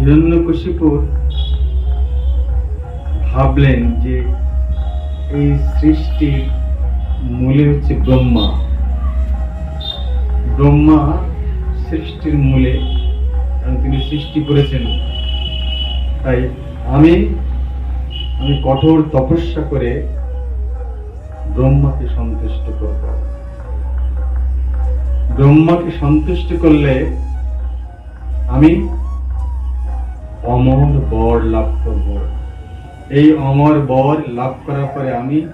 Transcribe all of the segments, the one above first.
হিরণ্যকশিপুর ভাবলেন যে এই সৃষ্টির মূলে হচ্ছে ব্রহ্মা। ব্রহ্মা সৃষ্টির মূলে, কারণ তিনি সৃষ্টি করেছেন। তাই আমি আমি কঠোর তপস্যা করে ব্রহ্মাকে সন্তুষ্ট করব। ব্রহ্মাকে সন্তুষ্ট করলে আমি অমর বর লাভ করব। এই অমর বর লাভ করার পরে আমি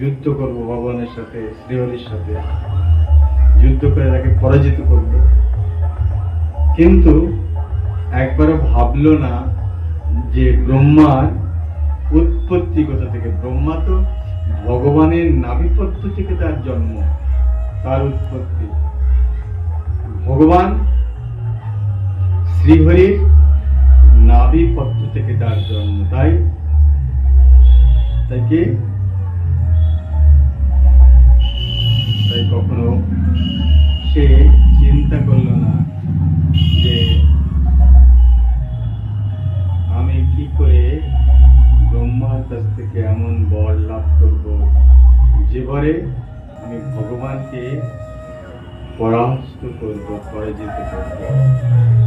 যুদ্ধ করব ভগবানের সাথে, শ্রীহরির সাথে। যুদ্ধ করে তাকে পরাজিত করব। কিন্তু একবারও ভাবলো না যে ব্রহ্মার উৎপত্তি কোথা থেকে? ব্রহ্মা তো ভগবানের নাভিপত্য থেকে তার জন্ম, তার উৎপত্তি। ভগবান শ্রীহরির নাভিপত্র থেকে তার জন্ম, তাই? তাই কি? তাই কখনো সে চিন্তা করল না যে আমি কি করে ব্রহ্মার কাছ থেকে এমন বর লাভ করব যে বরে আমি ভগবানকে পরাস্ত করব, পরাজিত করব?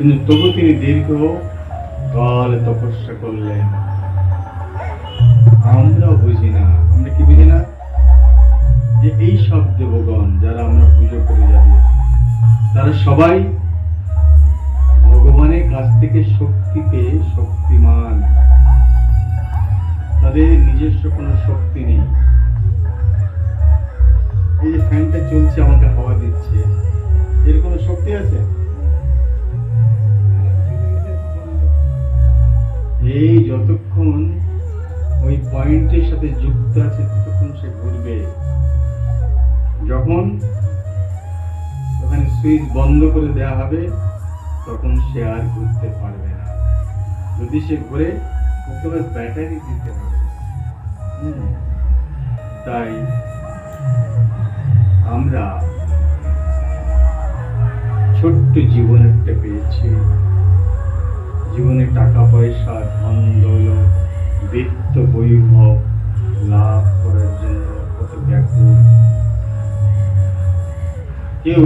কিন্তু তবু তিনি দীর্ঘ কাল তপস্যা করলেন। আমরা বুঝি না, আমরা কি বুঝি না? যে এই সব দেবগণ যারা আমরা পুজো করে যাবে, তারা সবাই ভগবানের কাছ থেকে শক্তি পেয়ে শক্তিমান। তাদের নিজস্ব কোনো শক্তি নেই। এই যে ফ্যানটা চলছে, আমাকে হাওয়া দিচ্ছে। এর কোনো শক্তি আছে? এই যতক্ষণ ওই পয়েন্টের সাথে যুক্ত আছে, ততক্ষণ সে ঘুরবে। যখন ওখানে সুইচ বন্ধ করে দেওয়া হবে, তখন সে আর ঘুরতে পারবে না। যদি সে ঘুরে আবার ব্যাটারি দিতে হবে। তাই আমরা ছোট্ট জীবন একটা পেয়েছি। জীবনে টাকা, পয়সা, ধন, দৌলত, বৃত্ত বৈভব লাভ করার জন্য কত ব্যাকুল কেউ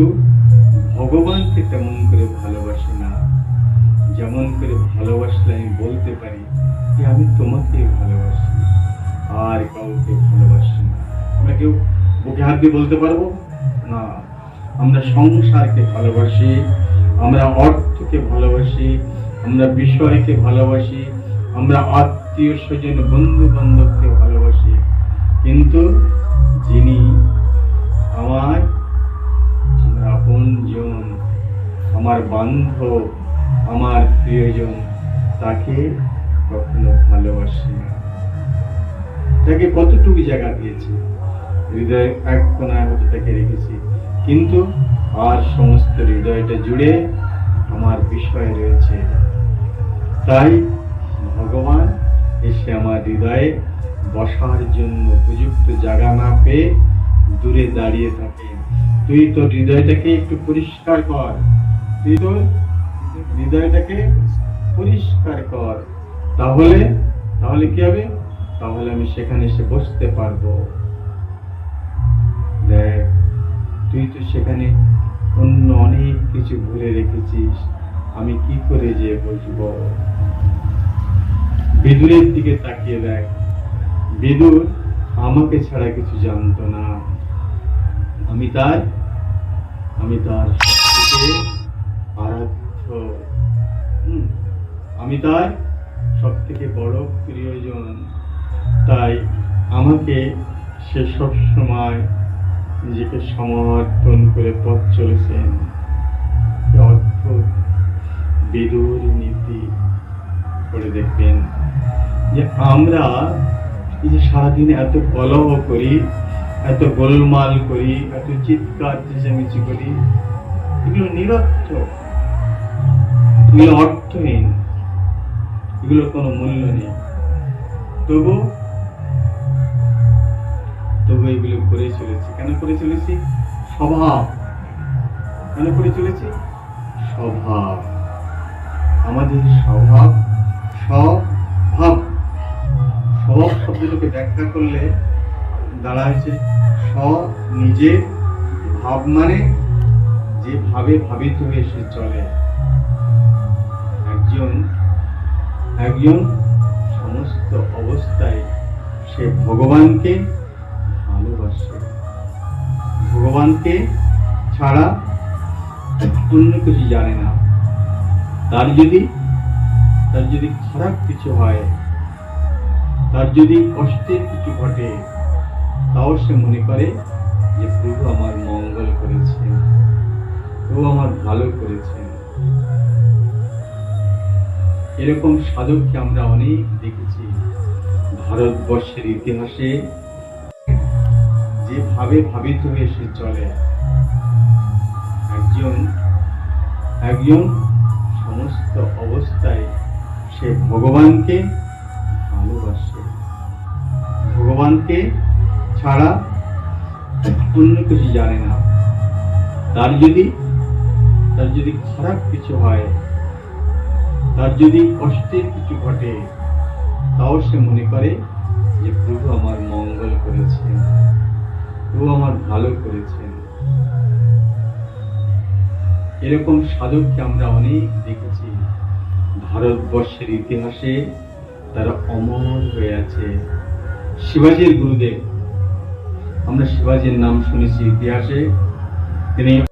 ভগবানকে তেমন করে ভালোবাসে না। যেমন করে ভালোবাসলে আমি বলতে পারি যে, আমি তোমাকে ভালোবাসি, আর কাউকে ভালোবাসি না। আমরা কেউ বুকে হাত দিয়ে বলতে পারব? না। আমরা সংসারকে ভালোবাসি, আমরা অর্থকে ভালোবাসি আমরা বিষয়কে ভালোবাসি, আমরা আত্মীয় স্বজন বন্ধু বান্ধবকে ভালোবাসি। কিন্তু যিনি আমার আপনজন আমার বান্ধব, আমার প্রিয়জন, তাকে কখনো ভালোবাসি না। তাকে কতটুকু জায়গা দিয়েছি? হৃদয় এক কোনায় হয়তো তাকে রেখেছি। কিন্তু আর সমস্ত হৃদয়টা জুড়ে আমার বিষয় রয়েছে। তাই ভগবান এসে আমার হৃদয়ে বসার জন্য উপযুক্ত জায়গা না পেয়ে দূরে দাঁড়িয়ে থাকে। তুই তোর হৃদয়টাকে একটু পরিষ্কার কর। তুই তোর হৃদয়টাকে পরিষ্কার কর। তাহলে তাহলে কি হবে? তাহলে আমি সেখানে এসে বসতে পারব। দেখ, তুই তো সেখানে অন্য অনেক কিছু ভুলে রেখেছিস। আমি কি করে যে বুঝব? বিদুরের দিকে তাকিয়ে দেখ। বিদুর আমাকে ছাড়া কিছু জানতো না। আমি তার আমি তার আরাধ্য। আমি তার সব থেকে বড় প্রিয়জন। তাই আমাকে সে সব সময় নিজেকে সমর্থন করে পথ চলেছেন। বিদুর নীতি করে দেখবেন যে আমরা এই যে সারাদিন এত কলহ করি, এত গোলমাল করি, এত চিৎকার চেঁচামেচি করি, এগুলো নিরর্থক। এগুলো অর্থহীন। এগুলোর কোনো মূল্য নেই। তবু তবু এগুলো করে চলেছি। কেন করে চলেছি? স্বভাব। কেন করে চলেছি? স্বভাব। আমাদের স্বভাব স্বভাব স্বভাব শব্দটাকে ব্যাখ্যা করলে দাঁড়াচ্ছে স্ব নিজে, ভাব মানে যে ভাবে ভাবিত হয়ে সে চলে। একজন একজন সমস্ত অবস্থায় সে ভগবানকে ভালোবাসে। ভগবানকে ছাড়া অন্য কিছু জানে না। তার যদি তার যদি খারাপ কিছু হয়, তার যদি কষ্টের কিছু ঘটে, তাও সে মনে করে যে প্রভু আমার মঙ্গল করেছেন, প্রভু আমার ভালো করেছেন। এরকম সাধককে আমরা অনেক দেখেছি ভারতবর্ষের ইতিহাসে। যেভাবে ভাবিত হয়ে সে চলে। একজন একজন সমস্ত অবস্থায় সে ভগবানকে ভালোবাসে। ভগবানকে ছাড়া অন্য কিছু জানে না। তার যদি তার যদি খারাপ কিছু হয়, তার যদি কষ্টের কিছু ঘটে, তাও সে মনে করে যে প্রভু আমার মঙ্গল করেছেন, প্রভু আমার ভালো করেছেন। এরকম সাধককে আমরা অনেক দেখেছি। ভারতবর্ষের ইতিহাসে তারা অমর হয়ে আছে। শিবাজির গুরুদেব। আমরা শিবাজির নাম শুনেছি ইতিহাসে। তিনি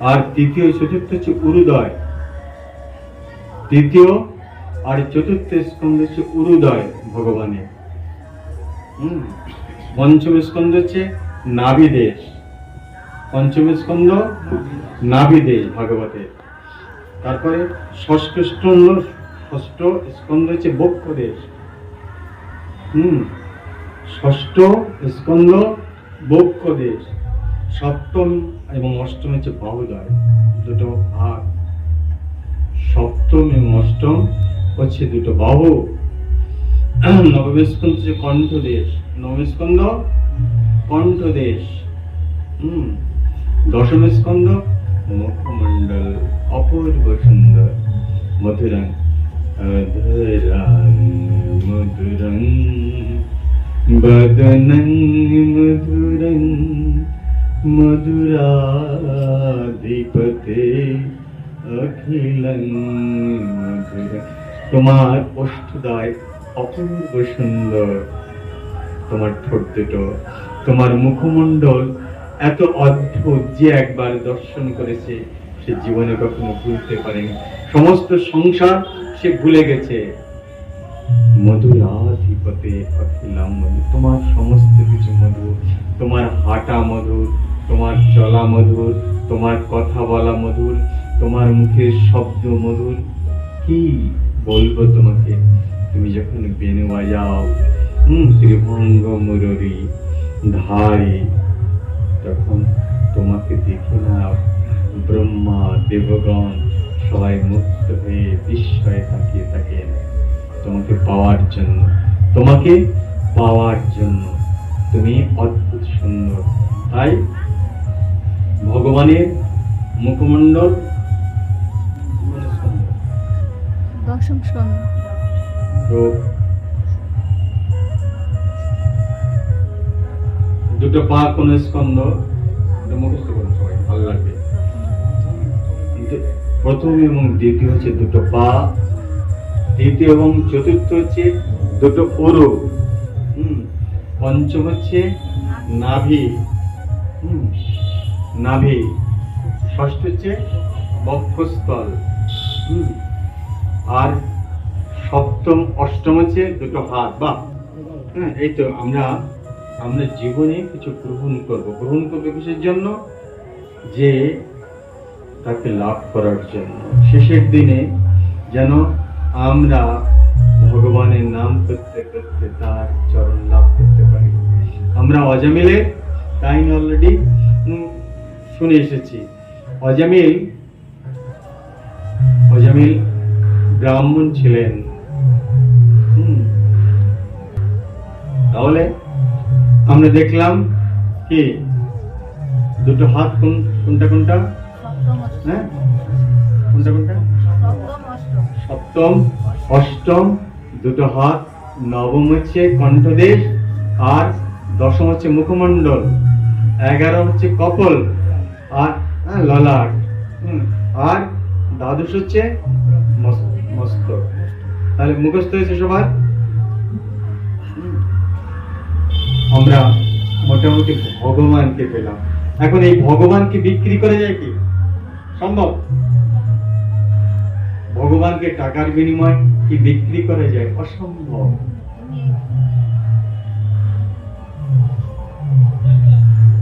আর তৃতীয়, চতুর্থ হচ্ছে উরুদয়। তৃতীয় আর চতুর্থ স্কন্ধ হচ্ছে উরুদয় ভগবানের। হম, পঞ্চম স্কন্ধ হচ্ছে নাভিদেশ। পঞ্চম স্কন্ধ নাভিদেশ ভাগবতের। তারপরে ষষ্ঠ ষষ্ঠ স্কন্ধ হচ্ছে বক্ষ দেশ হুম, ষষ্ঠ স্কন্ধ বক্ষ দেশ সপ্তম এবং অষ্টম হচ্ছে বাহুদয় দুটো ভাগ। সপ্তম এবং অষ্টম হচ্ছে দুটো বাহু। নবম স্কন্ধ হচ্ছে কণ্ঠ দেশ নবম স্কন্ধ কণ্ঠ দেশ হুম, দশম স্কন্ধ মুখমণ্ডল অপূর্ব সুন্দর মধুরং অধরাং মধুরং বদনং মধুরং মধুরাধিপতে অখিলং মধুরং তোমার অষ্টদায় অপূর্ব সুন্দর, তোমার ঠোঁট দুটো, তোমার মুখমণ্ডল এত অদ্ভুত যে একবার দর্শন করেছে, সে জীবনে কখনো ভুলতে পারেনি। সমস্ত সংসার সে ভুলে গেছে। মধুরাধিপতে মধু, তোমার সমস্ত কিছু মধুর, তোমার হাঁটা মধুর, তোমার চলা মধুর, তোমার কথা বলা মধুর, তোমার মুখের শব্দ মধুর। কি বলব তোমাকে? তুমি যখন বেনু বাজাও হম, ত্রিভঙ্গ মুররি ধারে তখন তোমাকে দেখে না ব্রহ্মা দেবগণ সবাই মুক্ত হয়ে বিস্ময়ে তাকিয়ে থাকেন। তোমাকে পাওয়ার জন্য তোমাকে পাওয়ার জন্য। তুমি অদ্ভুত সুন্দর। তাই ভগবানের মুখমণ্ডল দশম তো দুটো পা, কোন স্কন্ধ মুখস্থ করুন সবাই, ভালো লাগবে। প্রথম এবং দ্বিতীয় হচ্ছে দুটো পা, তৃতীয় এবং চতুর্থ হচ্ছে দুটো ওরো, হুম, পঞ্চম হচ্ছে নাভি, হুম, নাভি, ষষ্ঠ হচ্ছে বক্ষস্থল, হুম, আর সপ্তম, অষ্টম হচ্ছে দুটো হাত বা হ্যাঁ এই তো আমরা আমরা জীবনে কিছু গ্রহণ করব। গ্রহণ করবে কিসের জন্য? যে তাকে লাভ করার জন্য। শেষের দিনে যেন আমরা ভগবানের নাম করতে করতে তার চরণ লাভ করতে পারি। আমরা অজামিলে কাহিনী অলরেডি? শুনে এসেছি। অজামিল অজামিল ব্রাহ্মণ ছিলেন। তাহলে আমরা দেখলাম কি? দুটো হাত কোন কোনটা কোনটা? হ্যাঁ? কোনটা কোনটা? সপ্তম অষ্টম। দুটো হাত নবম হচ্ছে কণ্ঠদেশ আর দশম হচ্ছে মুখমণ্ডল এগারো হচ্ছে কপল আর হ্যাঁ, ললাট আর দ্বাদশ হচ্ছে মস- মস্তক তাহলে মুখস্থ হয়েছে সবার? আমরা মোটামুটি ভগবানকে পেলাম। এখন এই ভগবানকে বিক্রি করে যায় কি? সম্ভব? ভগবানকে টাকার বিনিময় কি বিক্রি করা যায়? অসম্ভব।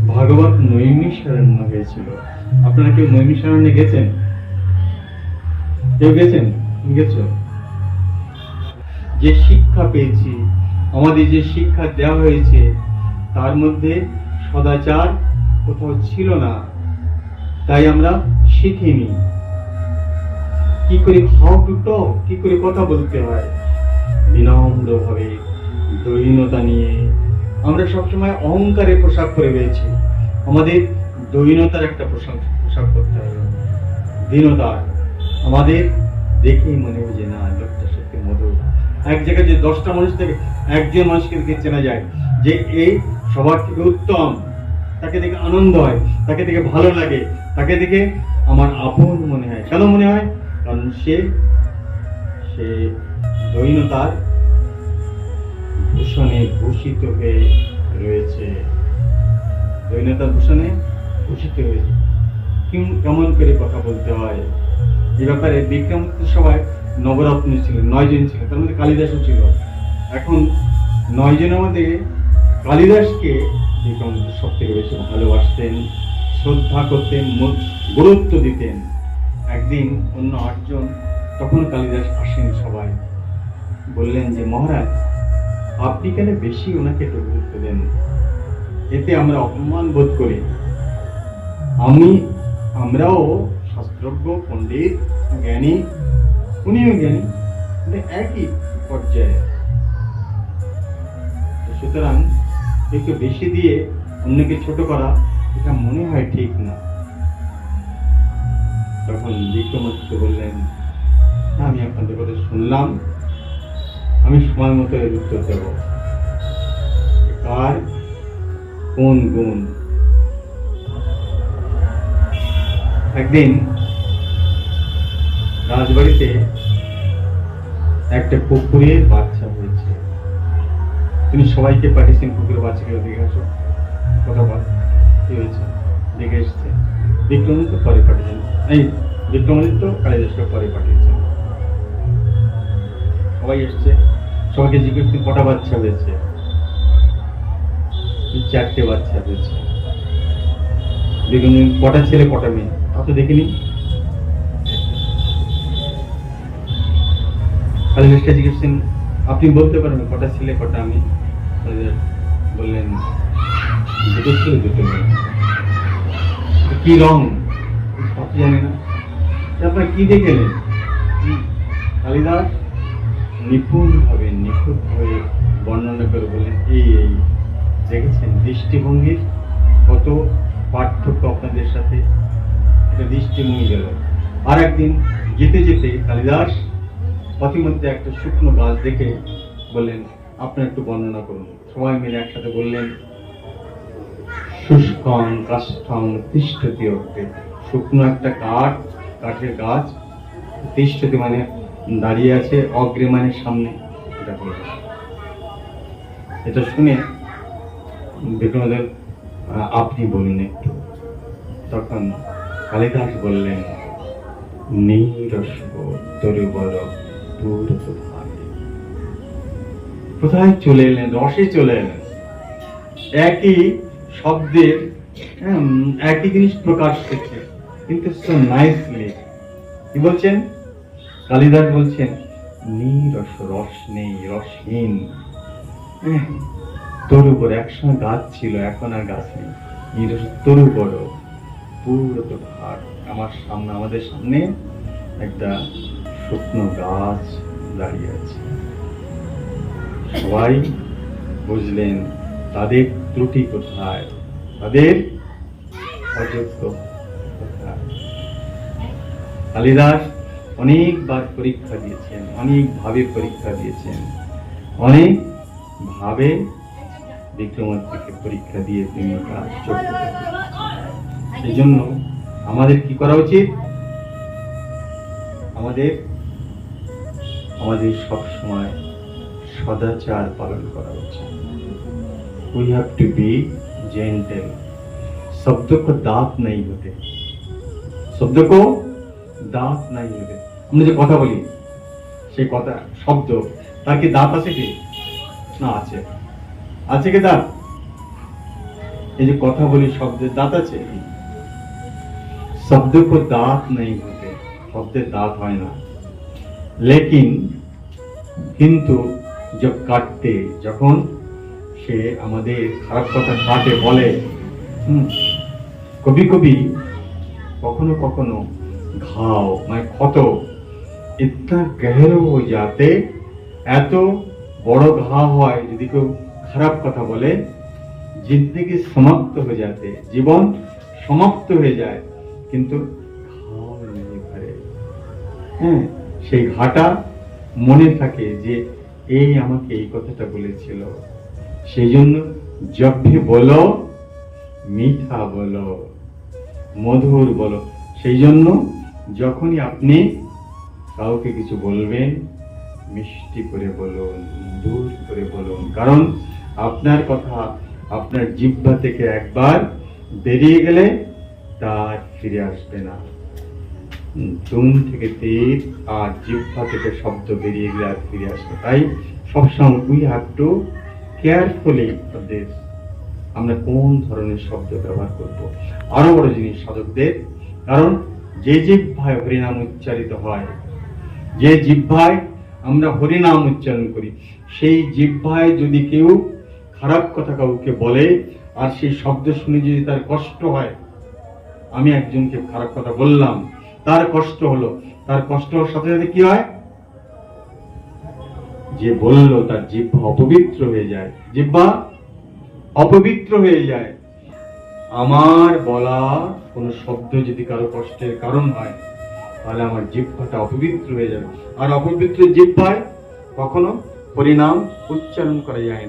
ভাগবত নৈমিষারণ্য হয়েছিল আপনারা কেউ নৈমিষারণ্যে গেছেন? কেউ গেছেন? গেছ? যে শিক্ষা পেয়েছি আমাদের যে শিক্ষা দেওয়া হয়েছে, তার মধ্যে সদাচার কোথাও ছিল না। তাই আমরা শিখিনি। কি করে হাউ টু টক কি করে কথা বলতে হয়? বিনম্র ভাবে দৈনতা নিয়ে আমরা সবসময় অহংকারে পোশাক পরে রয়েছি। আমাদের দৈনতার একটা পোশাক পোশাক করতে হবে। দীনতার আমাদের দেখেই মনে হয় যে না লোকটা সত্যি মধুর এক জায়গায় যে দশটা মানুষ থেকে একজন মানুষকে চেনা যায় যে এই সবার থেকে উত্তম, তাকে দেখে আনন্দ হয়, তাকে দেখে ভালো লাগে, তাকে দেখে আমার আপন মনে হয়। কেন মনে হয়? কারণ সে সে দৈনতার ভূষণে ভূষিত হয়ে রয়েছে। দৈনতার ভূষণে ভূষিত হয়েছে। কেম- কেমন করে কথা বলতে হয়? এই ব্যাপারে বিক্রমাদিত্য সবাই নবরত্ন ছিলেন নয় জন ছিলেন, তার মধ্যে কালিদাসও ছিল। এখন নয় জনের মধ্যে কালিদাসকে বিক্রমাদিত্য সব থেকে বেশি ভালোবাসতেন, শ্রদ্ধা করতেন গুরুত্ব দিতেন, একদিন অন্য আটজন তখন কালিদাস আসেন সবাই। বললেন যে, মহারাজ, আপনি কেন বেশি ওনাকে একটু গুরুত্ব দেন? এতে আমরা অপমান বোধ করি। আমি, আমরাও শাস্ত্রজ্ঞ, পণ্ডিত, জ্ঞানী, উনিও জ্ঞানী একই পর্যায়ে সুতরাং একটু বেশি দিয়ে অন্যকে ছোট করা এটা মনে হয় ঠিক না। তখন বিক্রমাদিত্য বললেন "হ্যাঁ, আমি আপনাদের কথা শুনলাম। আমি সময় মতো এর উত্তর দেব। কার? কোন গুণ? একদিন রাজবাড়িতে একটা কুকুরের বাচ্চা তিনি সবাইকে পাঠিয়েছেন কুকুরের বাচ্চাকে দেখে আসো। কথা বল, কি হয়েছে? দেখে এসছে। বিক্রমাদিত্য পরে পাঠিয়েছেন। এই বিক্রমাদিত্য কালিদাসকে পরে পাঠিয়েছেন। সবাই এসছে। সবাইকে জিজ্ঞেস কটা বাচ্চা হয়েছে? চারটে বাচ্চা হয়েছে। দেখুন, কটা ছেলে, কটা মেয়ে? তা তো দেখিনি। কালিদাসকে জিজ্ঞেস আপনি বলতে পারেন কটা ছেলে কটা আমি? বললেন দুটো ছেলে দুটো মেয়ে। কি রং? তো জানি না। আপনার কি দেখেলেন হুম, কালিদাস? নিপুণ নিখুঁতভাবে বর্ণনা করে বলেন এই এই দেখেছেন দৃষ্টিভঙ্গির কত পার্থক্য আপনাদের সাথে? এটা দৃষ্টিভঙ্গি গেল। আর একদিন যেতে যেতে কালিদাস পথিমধ্যে একটা শুকনো গাছ দেখে বললেন, আপনার একটু বর্ণনা করুন। সবাই মিলে একসাথে বললেন, শুষ্কং কাষ্ঠং তিষ্ঠতি অর্থে। শুকনো একটা কাঠ, কাঠের গাছ, তিষ্ঠতি মানে দাঁড়িয়ে আছে অগ্রে মানে সামনে। এটা বলে এটা শুনে বিক্রমদেব আপনি বলুন একটু। তখন কালিদাস বললেন, নীরস্ব তরুবর দূরত ভাবে কোথায় চলে এলেন? রসে চলে এলেন। একই শব্দের একই জিনিস প্রকাশ করছে। কিন্তু সো নাইসলি কি বলছেন? কালিদাস বলছেন রস নেই রসহীন। উম, তরু বড় একসময় গাছ ছিল এখন আর গাছ নেই। নিরস তরু বড় পুরো তো আমার সামনে আমাদের সামনে একটা শুকনো গাছ। দাঁড়িয়ে আছে। সবাই বুঝলেন তাদের ত্রুটি কোথায়? তাদের। কালিদাস অনেকবার পরীক্ষা দিয়েছেন, অনেকভাবে পরীক্ষা দিয়েছেন। অনেক ভাবে বিক্রমাদিত্যকে পরীক্ষা দিয়ে তিনি যোগ্য করে এই জন্য আমাদের কি করা উচিত? আমাদের আমাদের সব সময় সদাচার পালন করা উচিত। We have to be gentle শব্দ কো দাঁত নেই হতে। শব্দ কো দাঁত নাই হতে। আমরা যে কথা বলি, সেই কথা, শব্দ, তার কি দাঁত আছে কি? না, আছে। আছে কি দাঁত? এই যে কথা বলি শব্দের দাঁত আছে? শব্দ কো দাঁত নেই হতে। শব্দের দাঁত হয় না। লেকিন কিন্তু জব কাটতে, যখন সে আমাদের খারাপ কথা কাটে বলে কবি কবি, কখনো কখনো ঘাও মানে ক্ষত ইতনা গহরো হয়ে যাতে এত বড় ঘা হয় যদি কেউ খারাপ কথা বলে, জিন্দগি সমাপ্ত হয়ে যাতে, জীবন সমাপ্ত হয়ে যায়। কিন্তু ঘাও নেই ঘরে হ্যাঁ সেই ঘাটা মনে থাকে যে এই আমাকে এই কথাটা বলেছিল। সেই জন্য জব্বি বলো মিঠা বলো, মধুর বলো। সেই জন্য যখনই আপনি কাউকে কিছু বলবেন, মিষ্টি করে বলুন দূর করে বলুন, কারণ আপনার কথা, আপনার জিহ্বা থেকে একবার বেরিয়ে গেলে তার ফিরে আসবে না। তুম থেকে তীর আর জিহ্বা থেকে শব্দ বেরিয়ে গেলে আর ফিরে আসবে। তাই সবসময় we have to carefully this আমরা কোন ধরনের শব্দ ব্যবহার করব? আরও বড় জিনিস, সাধকদের। কারণ যে জিহ্বায় হরিনাম উচ্চারিত হয়, যে জিহ্বায় আমরা হরিনাম উচ্চারণ করি, সেই জিহ্বায় যদি কেউ খারাপ কথা কাউকে বলে, আর সেই শব্দ শুনে যদি তার কষ্ট হয়, আমি একজনকে খারাপ কথা বললাম তার কষ্ট হলো। তার কষ্ট হওয়ার সাথে সাথে কি হয়? যে বলল, তার জিহ্বা অপবিত্র হয়ে যায়। জিহ্বা অপবিত্র হয়ে যায়। আমার বলা কোন শব্দ যদি কারও কষ্টের কারণ হয়, তাহলে আমার জিহ্বাটা অপবিত্র হয়ে যাবে। আর অপবিত্র জিহ্বায় কখনো পরিণাম উচ্চারণ করা যায় না।